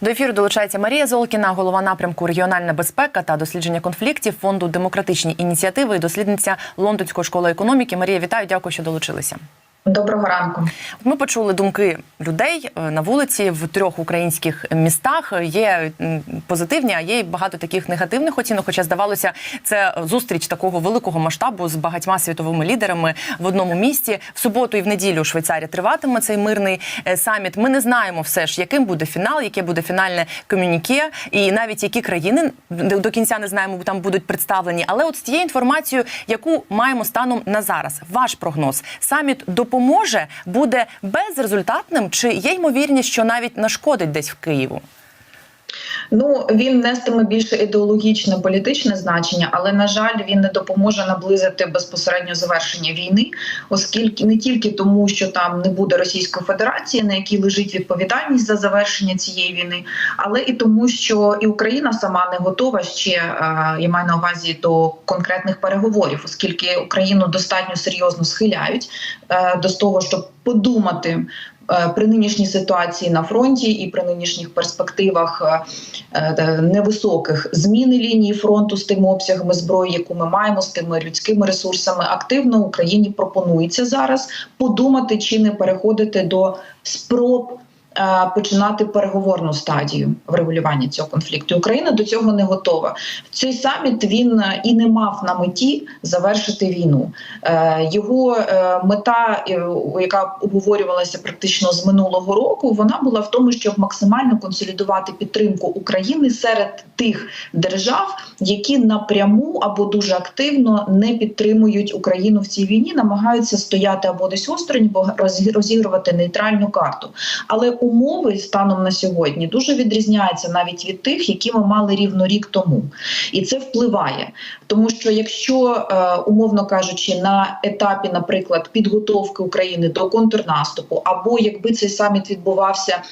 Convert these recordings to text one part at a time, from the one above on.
До ефіру долучається Марія Золкіна, голова напрямку регіональна безпека та дослідження конфліктів фонду демократичні ініціативи і дослідниця Лондонської школи економіки. Марія, вітаю, дякую, що долучилися. Доброго ранку. Ми почули думки людей е, на вулиці в трьох українських містах. Є позитивні, а є й багато таких негативних оцінок. Хоча здавалося, це зустріч такого великого масштабу з багатьма світовими лідерами в одному місті. В суботу і в неділю у Швейцарії триватиме цей мирний е, саміт. Ми не знаємо все ж, яким буде фінал, яке буде фінальне комюніке, і навіть які країни до кінця не знаємо, там будуть представлені. Але от з тією інформацією, яку маємо станом на зараз, ваш прогноз саміт допоможе, буде безрезультатним, чи є ймовірність, що навіть нашкодить десь в Києву? Ну він нестиме більше ідеологічне політичне значення, але на жаль, він не допоможе наблизити безпосередньо завершення війни, оскільки не тільки тому, що там не буде Російської Федерації, на якій лежить відповідальність за завершення цієї війни, але і тому, що і Україна сама не готова ще е, я маю на увазі до конкретних переговорів, оскільки Україну достатньо серйозно схиляють до того, щоб подумати. е, При нинішній ситуації на фронті і при нинішніх перспективах е, е, невисоких зміни лінії фронту з тими обсягами зброї, яку ми маємо, з тими людськими ресурсами, активно Україні пропонується зараз подумати, чи не переходити до спроб. Е, Починати переговорну стадію врегулювання цього конфлікту. Україна до цього не готова. Цей саміт він е, і не мав на меті завершити війну. Е, Його мета, яка обговорювалася практично з минулого року, вона була в тому, щоб максимально консолідувати підтримку України серед тих держав, які напряму або дуже активно не підтримують Україну в цій війні, намагаються стояти або десь осторонь, або розі- розігрувати нейтральну карту. Але умови станом на сьогодні дуже відрізняються навіть від тих, які ми мали рівно рік тому, і це впливає. Тому що якщо е, умовно кажучи, на етапі, наприклад, підготовки України до контрнаступу, або якби цей саміт відбувався.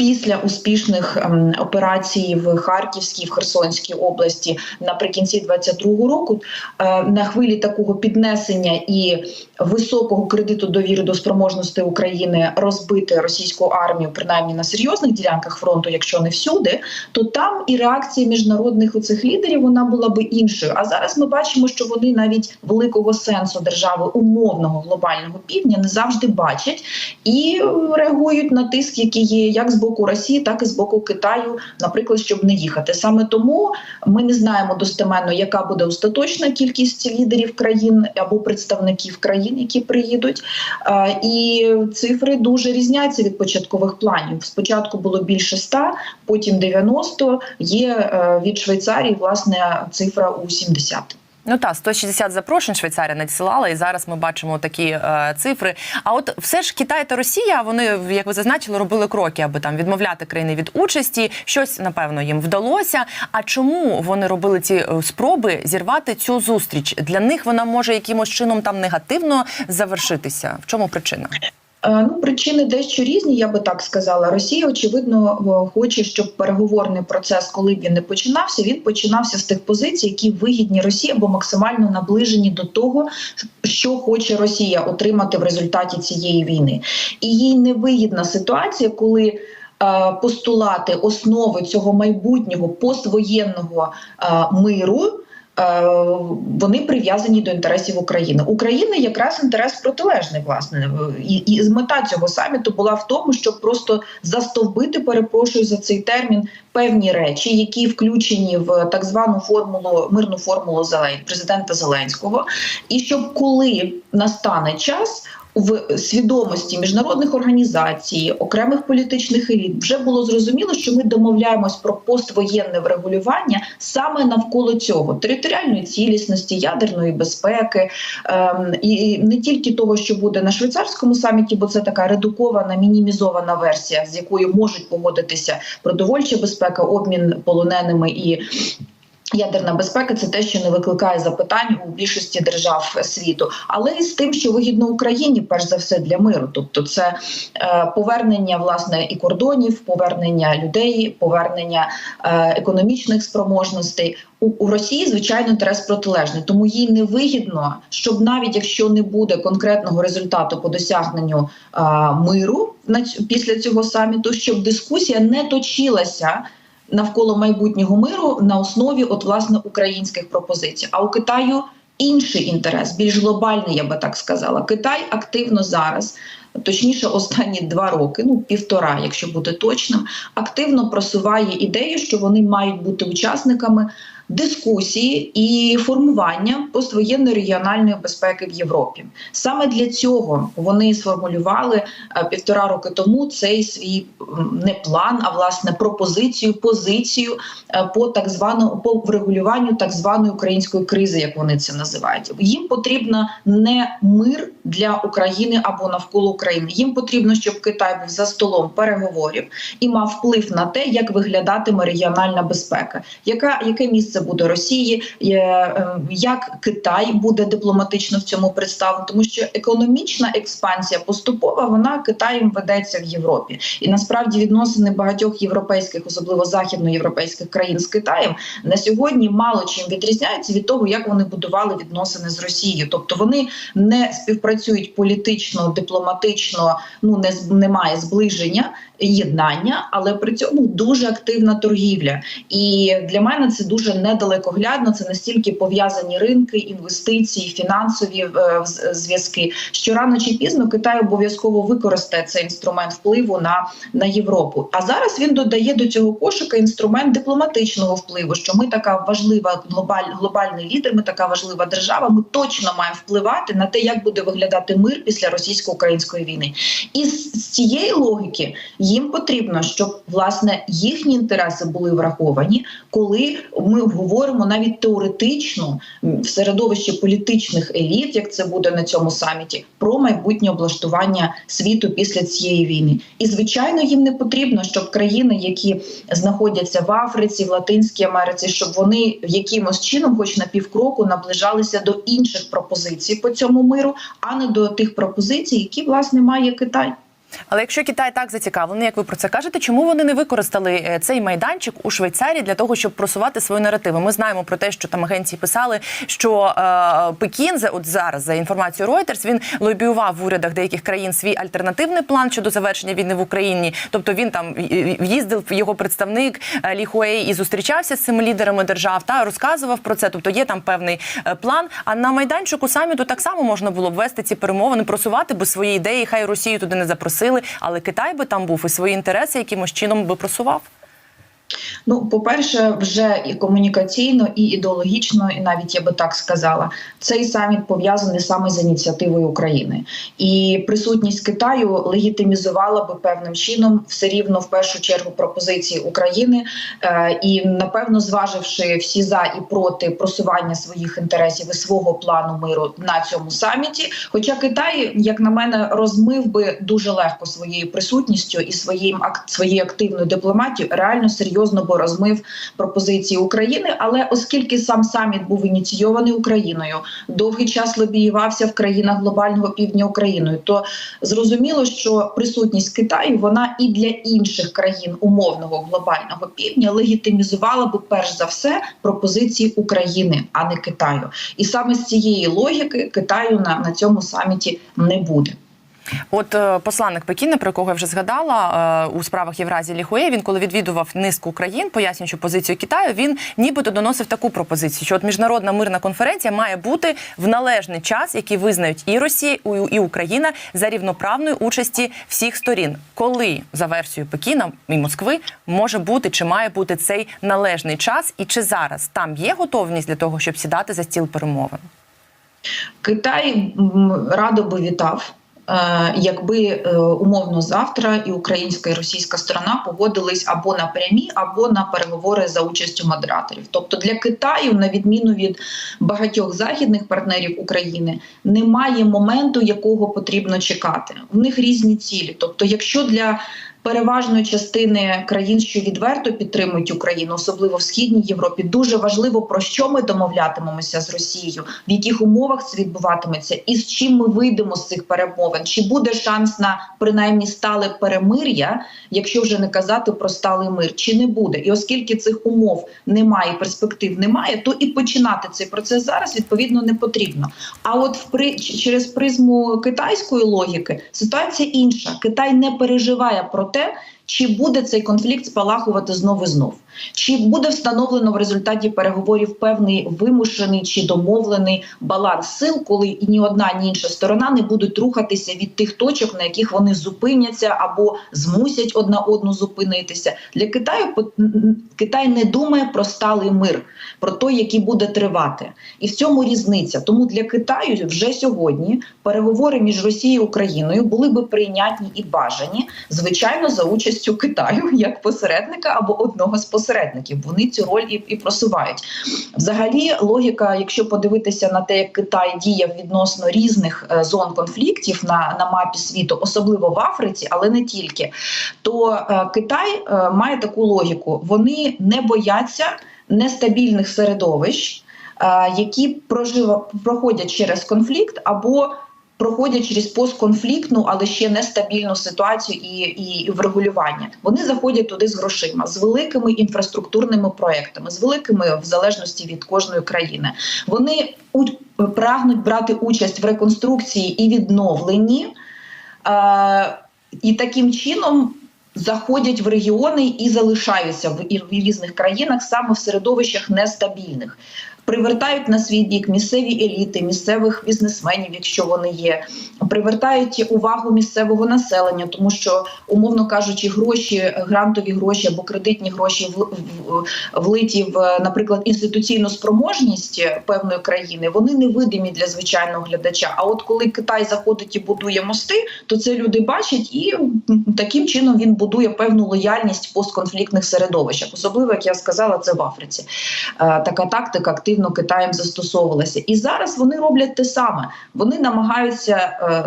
Після успішних ем, операцій в Харківській, в Херсонській області наприкінці 22-го року е, на хвилі такого піднесення і високого кредиту довіри до спроможності України розбити російську армію, принаймні на серйозних ділянках фронту, якщо не всюди, то там і реакція міжнародних оцих лідерів вона була би іншою. А зараз ми бачимо, що вони навіть великого сенсу держави умовного глобального півдня не завжди бачать і е, реагують на тиск, який є як з боку Росії, так і з боку Китаю, наприклад, щоб не їхати. Саме тому ми не знаємо достеменно, яка буде остаточна кількість лідерів країн або представників країн, які приїдуть. І цифри дуже різняться від початкових планів. Спочатку було більше 100, потім 90, Є е, від Швейцарії власне цифра у 70. Ну та 160 запрошень Швейцарія надсилала, і зараз ми бачимо такі е, цифри. А от все ж Китай та Росія, вони, як ви зазначили, робили кроки, аби там відмовляти країни від участі. Щось напевно їм вдалося. А чому вони робили ці е, спроби зірвати цю зустріч? Для них вона може якимось чином там негативно завершитися. В чому причина? Е, Ну, причини дещо різні, я би так сказала. Росія, очевидно, хоче, щоб переговорний процес, коли б він не починався, він починався з тих позицій, які вигідні Росії або максимально наближені до того, що хоче Росія отримати в результаті цієї війни. І їй невигідна ситуація, коли е, постулати основи цього майбутнього поствоєнного е, миру. Е, Вони прив'язані до інтересів України. України якраз інтерес протилежний, власне, і, і мета цього саміту була в тому, щоб просто застовбити, перепрошую за цей термін, певні речі, які включені в так звану формулу мирну формулу Зелен президента Зеленського, і щоб коли настане час. В свідомості міжнародних організацій, окремих політичних еліт вже було зрозуміло, що ми домовляємось про поствоєнне врегулювання саме навколо цього територіальної цілісності, ядерної безпеки, ем, і не тільки того, що буде на швейцарському саміті, бо це така редукована, мінімізована версія, з якою можуть погодитися продовольча безпека, обмін полоненими і Ядерна безпека це те, що не викликає запитань у більшості держав світу, але і з тим, що вигідно Україні, перш за все для миру. Тобто, це е, повернення власне і кордонів, повернення людей, повернення е, економічних спроможностей. У, Росії звичайно інтерес протилежний, тому їй не вигідно, щоб навіть якщо не буде конкретного результату по досягненню е, миру після цього саміту, щоб дискусія не точилася навколо майбутнього миру на основі от власне українських пропозицій. А у Китаю інший інтерес, більш глобальний, я би так сказала. Китай активно зараз. Точніше, останні два роки, ну півтора, якщо бути точним, активно просуває ідею, що вони мають бути учасниками дискусії і формування поствоєнної регіональної безпеки в Європі. Саме для цього вони сформулювали е, півтора роки тому цей свій не план, а власне пропозицію, позицію е, по так званому по врегулюванню так званої української кризи, як вони це називають. Їм потрібно не мир для України або навколо України. Їм потрібно, щоб Китай був за столом переговорів і мав вплив на те, як виглядатиме регіональна безпека, яка яке місце буде Росії, е, як Китай буде дипломатично в цьому представлено, тому що економічна експансія поступова вона Китаєм ведеться в Європі, і насправді відносини багатьох європейських, особливо західноєвропейських країн з Китаєм на сьогодні мало чим відрізняються від того, як вони будували відносини з Росією, тобто вони не співпрацюють політично, дипломатично, ну не немає зближення. Єднання, але при цьому дуже активна торгівля, і для мене це дуже недалекоглядно. Це настільки пов'язані ринки, інвестиції, фінансові е, зв'язки. Що рано чи пізно Китай обов'язково використає цей інструмент впливу на, на Європу. А зараз він додає до цього кошика інструмент дипломатичного впливу. Що ми така важлива глобаль, глобальний лідер, ми така важлива держава. Ми точно маємо впливати на те, як буде виглядати мир після російсько-української війни. І з, з цієї логіки їм потрібно, щоб власне їхні інтереси були враховані, коли ми говоримо навіть теоретично в середовищі політичних еліт, як це буде на цьому саміті, про майбутнє облаштування світу після цієї війни. І звичайно, їм не потрібно, щоб країни, які знаходяться в Африці, в Латинській Америці, щоб вони якимось чином, хоч на півкроку, наближалися до інших пропозицій по цьому миру, а не до тих пропозицій, які власне має Китай. Але якщо Китай так зацікавлений, як ви про це кажете, чому вони не використали е, цей майданчик у Швейцарії для того, щоб просувати свої наративи? Ми знаємо про те, що там агенції писали, що е, Пекін за от зараз за інформацією Reuters, він лобіював в урядах деяких країн свій альтернативний план щодо завершення війни в Україні. Тобто він там в'їздив його представник е, Лі Хуей і зустрічався з цими лідерами держав та розказував про це. Тобто є там певний е, план. А на майданчику саміту так само можна було б вести ці перемовини, просувати би свої ідеї. Хай Росію туди не запросили, але Китай би там був і свої інтереси якимось чином би просував. Ну, по-перше, вже і комунікаційно, і ідеологічно, і навіть я би так сказала, цей саміт пов'язаний саме з ініціативою України, і присутність Китаю легітимізувала би певним чином все рівно в першу чергу пропозиції України, е, і напевно, зваживши всі за і проти просування своїх інтересів і свого плану миру на цьому саміті. Хоча Китай, як на мене, розмив би дуже легко своєю присутністю і своїм своєю активною дипломатією, реально серйозно би розмив пропозиції України. Але оскільки сам саміт був ініційований Україною, довгий час лобіювався в країнах глобального півдня Україною, то зрозуміло, що присутність Китаю вона і для інших країн умовного глобального півдня легітимізувала би перш за все пропозиції України, а не Китаю. І саме з цієї логіки Китаю на, на цьому саміті не буде. От е, посланник Пекіна, про якого я вже згадала е, у справах Євразії Ліхує, він коли відвідував низку країн, пояснюючи позицію Китаю, він нібито доносив таку пропозицію, що от міжнародна мирна конференція має бути в належний час, який визнають і Росія, і- Україна за рівноправної участі всіх сторін. Коли за версією Пекіна і Москви може бути чи має бути цей належний час, і чи зараз там є готовність для того, щоб сідати за стіл перемовин? Китай радо би вітав. Е, Якби е, умовно завтра і українська і російська сторона погодились або на прямі, або на переговори за участю модераторів. Тобто для Китаю, на відміну від багатьох західних партнерів України, немає моменту, якого потрібно чекати. У них різні цілі. Тобто, якщо для переважної частини країн, що відверто підтримують Україну, особливо в східній Європі, дуже важливо про що ми домовлятимемося з Росією, в яких умовах це відбуватиметься, і з чим ми вийдемо з цих перемовин. Чи буде шанс на принаймні стале перемир'я, якщо вже не казати про сталий мир, чи не буде? І оскільки цих умов немає, перспектив немає, то і починати цей процес зараз відповідно не потрібно. А от в при через призму китайської логіки ситуація інша. Китай не переживає про те, чи буде цей конфлікт спалахувати знов і знов, чи буде встановлено в результаті переговорів певний вимушений чи домовлений баланс сил, коли і ні одна, ні інша сторона не будуть рухатися від тих точок, на яких вони зупиняться або змусять одна одну зупинитися. Для Китаю Китай не думає про сталий мир, про той, який буде тривати, і в цьому різниця. Тому для Китаю вже сьогодні переговори між Росією і Україною були би прийнятні і бажані, звичайно, за участю Китаю як посередника або одного з посередників. Вони цю роль і, і просувають. Взагалі, логіка, якщо подивитися на те, як Китай діяв відносно різних е, зон конфліктів на, на мапі світу, особливо в Африці, але не тільки, то е, Китай е, має таку логіку: вони не бояться нестабільних середовищ, які прожива, проходять через конфлікт або проходять через постконфліктну, але ще нестабільну ситуацію і, і, врегулювання. Вони заходять туди з грошима, з великими інфраструктурними проектами, з великими в залежності від кожної країни. Вони прагнуть брати участь в реконструкції і відновленні. Е, і таким чином заходять в регіони і залишаються в, в різних країнах саме в середовищах нестабільних. Привертають на свій бік місцеві еліти, місцевих бізнесменів, якщо вони є, привертають увагу місцевого населення, тому що, умовно кажучи, гроші, грантові гроші або кредитні гроші влиті в, наприклад, інституційну спроможність певної країни, вони невидимі для звичайного глядача. А от коли Китай заходить і будує мости, то це люди бачать, і таким чином він будує певну лояльність постконфліктних середовищах. Особливо, як я сказала, це в Африці. Е, Така тактика активно Китаєм застосовувалася. І зараз вони роблять те саме. Вони намагаються е,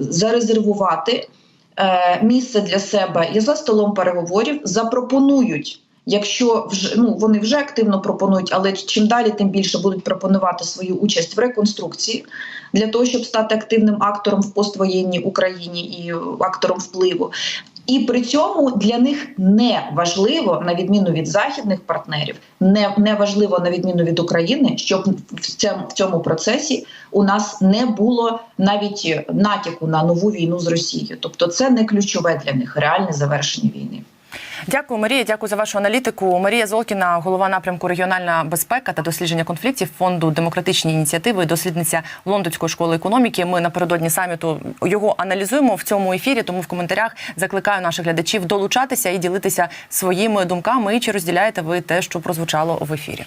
зарезервувати е, місце для себе і за столом переговорів запропонують. Якщо вже ну вони вже активно пропонують, але чим далі, тим більше будуть пропонувати свою участь в реконструкції для того, щоб стати активним актором в поствоєнній Україні і актором впливу. І при цьому для них не важливо, на відміну від західних партнерів, не, не важливо на відміну від України, щоб в цьому, в цьому процесі у нас не було навіть натяку на нову війну з Росією. Тобто, це не ключове для них реальне завершення війни. Дякую, Марія. Дякую за вашу аналітику. Марія Золкіна, голова напрямку регіональна безпека та дослідження конфліктів фонду демократичні ініціативи, дослідниця Лондонської школи економіки. Ми напередодні саміту його аналізуємо в цьому ефірі. Тому в коментарях закликаю наших глядачів долучатися і ділитися своїми думками. І чи розділяєте ви те, що прозвучало в ефірі?